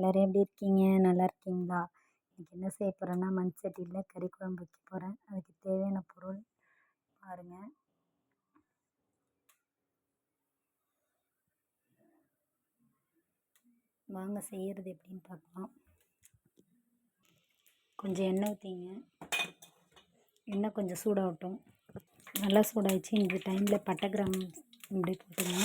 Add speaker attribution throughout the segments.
Speaker 1: எல்லோரும் எப்படி இருக்கீங்க நல்லா இருக்கீங்களா இன்றைக்கி என்ன செய்ய போகிறேன்னா மண் சட்டியில் கறி குழம்பு வைக்க போகிறேன் அதுக்கு தேவையான பொருள் பாருங்கள் வாங்க செய்கிறது எப்படின்னு பார்க்கலாம் கொஞ்சம் எண்ணெய் ஊற்றிங்க எண்ணெய் கொஞ்சம் சூடாகட்டும் நல்லா சூடாகிடுச்சு இந்த டைமில் பட்டை கிராம் இப்படி போட்டுங்க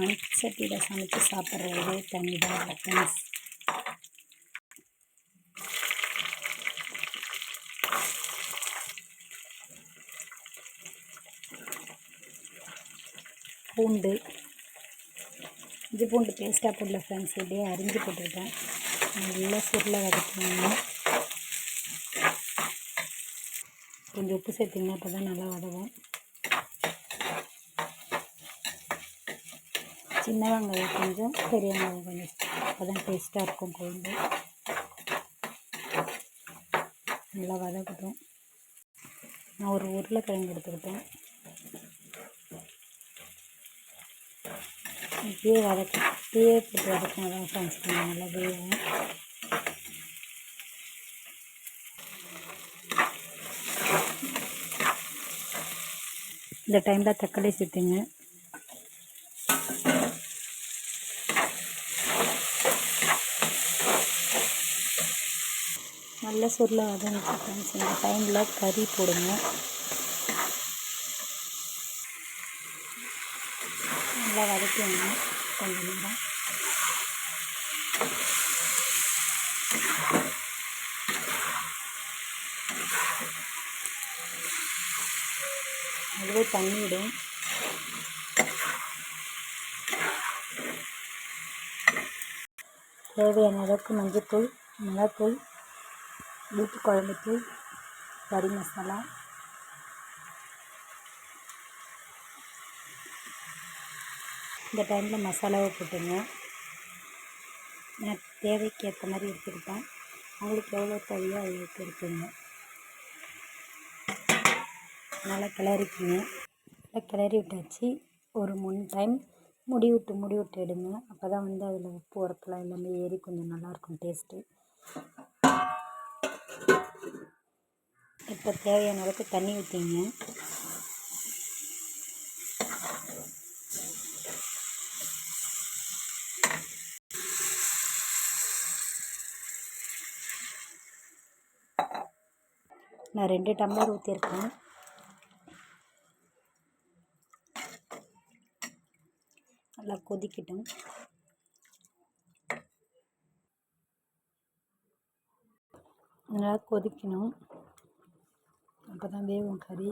Speaker 1: மண்சட்டியில் சமைச்சு சாப்பிட்ற ஒரே தண்ணி தான் பூண்டு இஞ்சி பூண்டு பேஸ்டாக போடல ஃப்ரெண்ட்ஸ் இப்படியே அரிஞ்சு போட்டுருக்கேன் நல்லா சுருளை வதக்கணும் கொஞ்சம் உப்பு சேர்த்திங்கன்னா அப்போ தான் நல்லா வதவும் சின்ன வெங்காயம் கொஞ்சம் பெரிய வெங்காயம் கொஞ்சம் அப்போதான் டேஸ்ட்டாக இருக்கும் குழம்பு நல்லா வதக்கட்டும் நான் ஒரு உருளைக்கிழங்கு எடுத்துக்கிட்டேன் இப்படியே வதக்க இப்படியே போட்டு வதக்கினா தான் ஃப்ரெண்ட்ஸ் கொஞ்சம் நல்லா வேகும் இந்த டைமில் தக்காளி சேர்த்துங்க நல்ல சூரில் வதங்கிச்சு ஃப்ரெண்ட்ஸ் இந்த டைமில் கறி போடுங்க நல்லா வதக்கிங்க கொஞ்சம் நேரம் அதுவே தண்ணிவிடும் தேவையான அளவுக்கு மஞ்சள் தூள் மிளகாய் வீட்டு குழம்புக்கு கறி மசாலா இந்த டைமில் மசாலாவை போட்டுங்க நான் தேவைக்கு ஏற்ற மாதிரி எடுத்துக்கிட்டேன் அவங்களுக்கு எவ்வளோ தேவையோ அவங்களுக்கு இருக்குங்க நல்லா கிளறிக்குங்க நல்லா கிளறி விட்டாச்சு ஒரு மூணு டைம் முடி விட்டு முடி விட்டு எடுங்க அப்போ தான் வந்து அதில் உப்பு உரப்பெல்லாம் எல்லாமே ஏறி கொஞ்சம் நல்லாயிருக்கும் டேஸ்ட்டு இப்போ தேவையான அளவுக்கு தண்ணி ஊற்றிங்க நான் ரெண்டு டம்ளர் ஊற்றிருக்கேன் நல்லா கொதிக்கட்டும் நல்லா கொதிக்கணும் அப்போ தான் வேகும் கறி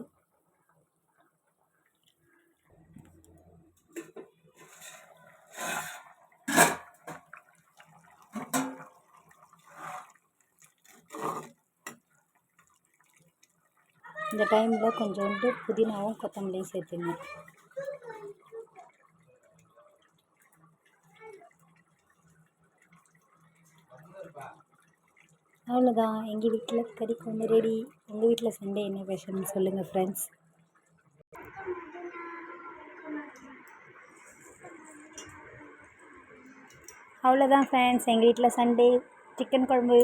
Speaker 1: இந்த டைமில் கொஞ்சோண்டு புதினாவும் கொத்தமல்லியும் சேர்த்துங்க அவ்வளோதான் எங்கள் வீட்டில் கறிக்கு வந்து ரெடி எங்கள் வீட்டில் சண்டே என்ன பேசணும்னு சொல்லுங்கள் ஃப்ரெண்ட்ஸ் அவ்வளோதான் ஃப்ரெண்ட்ஸ் எங்கள் வீட்டில் சண்டே சிக்கன் குழம்பு